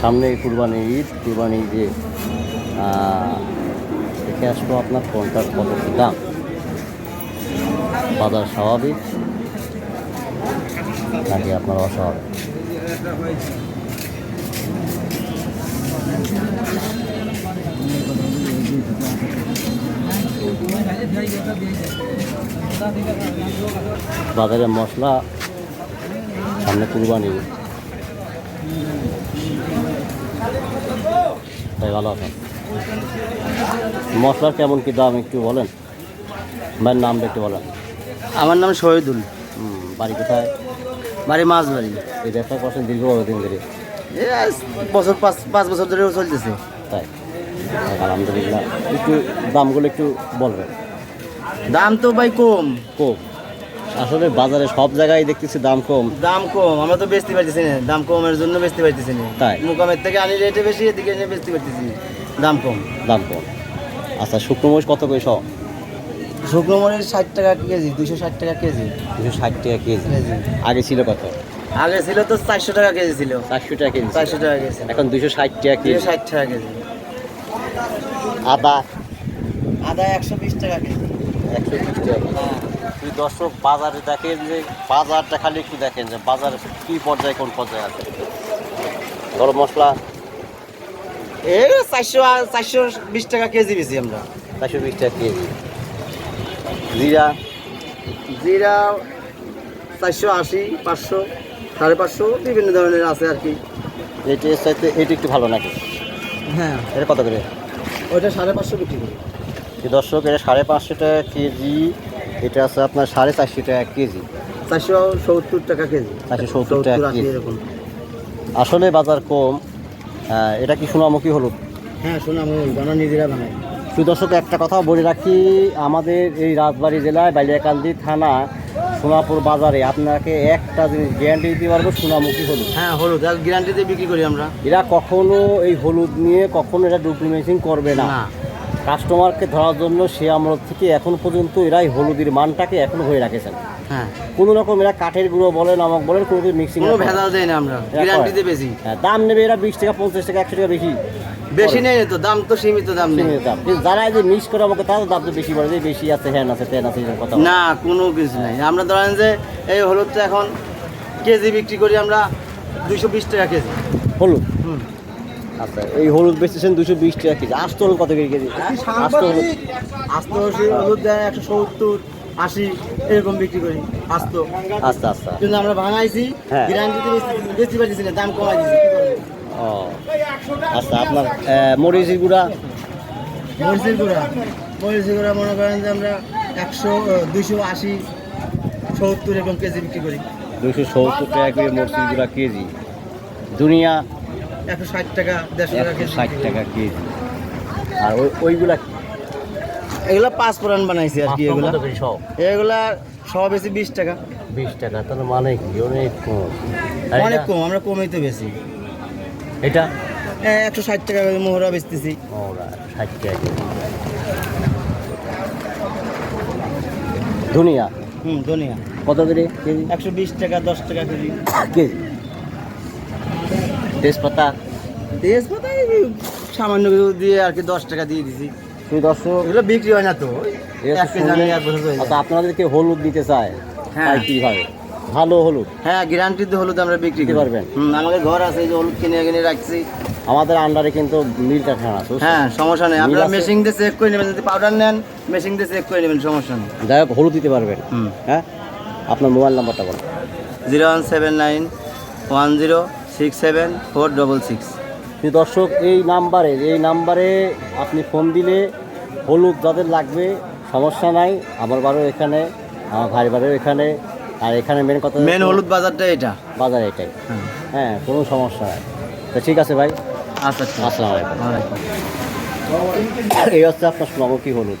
সামনে কুরবানি ঈদ কুরবানি ঈদে দেখে আসব আপনার কোনটার কত দাম। বাজার স্বাভাবিক, নাকি আপনার অস্বাভাবিক? বাজারে মশলা, সামনে কুরবানি তাই ভালো আছেন। মশলার কেমন কি দাম একটু বলেন? ভাইয়ের নামটা একটু বলেন। আমার নাম শহীদুল। বাড়ি কোথায়? বাড়ি মাছবাড়ি এই ব্যবসা করছেন দীর্ঘ দিন ধরে বছর পাঁচ পাঁচ বছর ধরে চলতেছে। তাই? আলহামদুলিল্লাহ। একটু দামগুলো একটু বলবেন। দাম তো ভাই কম। কম? আসলে বাজারে সব জায়গায় দেখতেছি দাম কম। দাম কম আমরা তো বেচতে পারতেছি না। দাম কমের জন্য বেচতে পারতেছি না। তাই? মুকামের থেকে আনি রেটে বেশি এদিকে এনে বেচতে পারতেছি। না দাম কম। দাম কম। আচ্ছা শুকনো মরিচ কত করে সব? শুকনো মরিচ ষাট টাকা কেজি দুশো ষাট টাকা কেজি। দুশো ষাট টাকা কেজি। কেজি। আগে ছিল কত? আগে ছিল তো চারশো টাকা কেজি ছিল। চারশো টাকা কেজি ছিল। চারশো টাকা কেজি। এখন দুশো ষাট টাকা কেজি। ষাট টাকা কেজি। আদা? আদা একশো বিশ টাকা কেজি। একশো বিশ টাকা। কেজি তুই দর্শক বাজারে দেখেন যে বাজারটা খালি একটু দেখেন যে বাজার কি পর্যায়ে কোন পর্যায়ে আছে। গরম মশলা? এই চারশো চারশো বিশ টাকা কেজি বেশি আমরা। চারশো বিশ টাকা কেজি। জিরা? জিরা চারশো আশি পাঁচশো সাড়ে পাঁচশো বিভিন্ন ধরনের আছে আর কি। এইটা এর চাইতে এইটা একটু ভালো নাকি? হ্যাঁ। এটা কত করে? ওইটা সাড়ে পাঁচশো বিক্রি করি। দর্শক এটা সাড়ে পাঁচশো টাকা কেজি এটা আছে আপনার সাড়ে চারশো টাকা কেজি। চারশো সত্তর টাকা কেজি। চারশো সত্তর টাকা কেজি। এরকম। আসলে বাজার কম এটা কি সোনামুখী হলুদ? হ্যাঁ আমি বানা নিজেরা বানাই সুদর্শক একটা কথা বলে রাখি আমাদের এই রাজবাড়ী জেলায় বালিয়াকান্দি থানা সোনাপুর বাজারে আপনাকে একটা জিনিস গ্যারান্টি দিতে পারব সোনামুখী হলুদ। হ্যাঁ হলুদ গ্যারান্টিতে বিক্রি করি আমরা। এরা কখনো এই হলুদ নিয়ে কখনো এটা ডুপ্লিমেশিং করবে না। কাস্টমারকে ধরার জন্য সে আমল থেকে এখন পর্যন্ত এরাই হলুদের মানটাকে এখন হয়ে রাখেছেন। হ্যাঁ। কোনো রকম এরা কাঠের গুঁড়ো বলেন আমাকে বলেন কোনো কিছু মিক্সিং কোনো ভেজাল দেয় না আমরা। গ্যারান্টিতে বেশি। হ্যাঁ দাম নেবে এরা বিশ টাকা পঞ্চাশ টাকা একশো টাকা বেশি। বেশি নেই তো দাম তো সীমিত দাম নেই। দাম। কিন্তু যারা যে মিক্স করে আমাকে তাদের দাম তো বেশি বলে যে বেশি আছে হ্যান আছে তেন আছে কথা না কোনো কিছু নাই। আমরা ধরেন যে এই হলুদটা এখন কেজি বিক্রি করি আমরা দুইশো বিশ টাকা কেজি। হলুদ? হুম। আচ্ছা এই হলুদ বেচতেছেন দুশো বিশ টাকা কেজি। আস্ত হলুদ কত করে কেজি? আস্ত হলুদ আস্ত হলুদ দেয় একশো সত্তর আশি এরকম বিক্রি করি আস্ত আচ্ছা আচ্ছা। কিন্তু আমরা ভাঙাইছি হ্যাঁ। গ্যারান্টিতে বেশি পাচ্ছি না দাম কমাই দিচ্ছি ও আচ্ছা আপনার মরিচের গুঁড়া? মরিচের গুঁড়া। মরিচের গুঁড়া মনে করেন যে আমরা একশো দুইশো আশি সত্তর এরকম কেজি বিক্রি করি। দুশো সত্তর টাকা করে মরিচের গুঁড়া কেজি। দুনিয়া একশো ষাট টাকা দেড়শো টাকা ষাট টাকা কেজি। আর ওই ওইগুলা এগুলা পাঁচ পুরান বানাইছি আর কি এগুলা। কত করে সব। এগুলা সব বেশি বিশ টাকা। বিশ টাকা তাহলে মানে কি? অনেক কম। অনেক কম আমরা কমই তো বেশি। এটা? একশো ষাট টাকা মোহরা বেচতেছি। ও ষাট টাকা কেজি। ধনিয়া? হুম ধনিয়া। কত করে কেজি? একশো বিশ টাকা দশ টাকা কেজি। কেজি। তেজপাতা? তেজপাতা সামান্য কিছু দিয়ে আর কি দশ টাকা দিয়ে দিছি। তুই দর্শক এগুলো বিক্রি হয় না তো এটা এক কেজি আনলে এক বছর হয়ে যায়। আচ্ছা আপনাদেরকে হলুদ দিতে চায় হ্যাঁ। কীভাবে ভালো হলুদ। হ্যাঁ গ্যারান্টিতে হলুদ আমরা বিক্রি দিতে করি। পারবেন? আমাদের ঘর আছে এই যে হলুদ কিনে কিনে রাখছি। আমাদের আন্ডারে কিন্তু মিল কারখানা আছে হ্যাঁ সমস্যা নেই। আপনারা? মেশিন দিয়ে চেক করে নেবেন যদি পাউডার নেন মেশিন দিয়ে চেক করে নেবেন সমস্যা নেই। যাই হোক হলুদ দিতে পারবেন। হ্যাঁ? আপনার মোবাইল নাম্বারটা বলুন। Zero one seven nine one zero six seven four double six কিন্তু দর্শক এই নাম্বারে এই নাম্বারে আপনি ফোন দিলে হলুদ যাদের লাগবে সমস্যা নাই আমার বাড়িও এখানে আমার ভাই বাড়িও এখানে আর এখানে মেন কথা মেন হলুদ বাজারটা এটা। বাজার এটাই। হ্যাঁ। কোনো সমস্যা নাই। তো ঠিক আছে ভাই। আচ্ছা ঠিক আছে। আসসালামু আলাইকুম। এই হচ্ছে আপনার সোনামুখী হলুদ।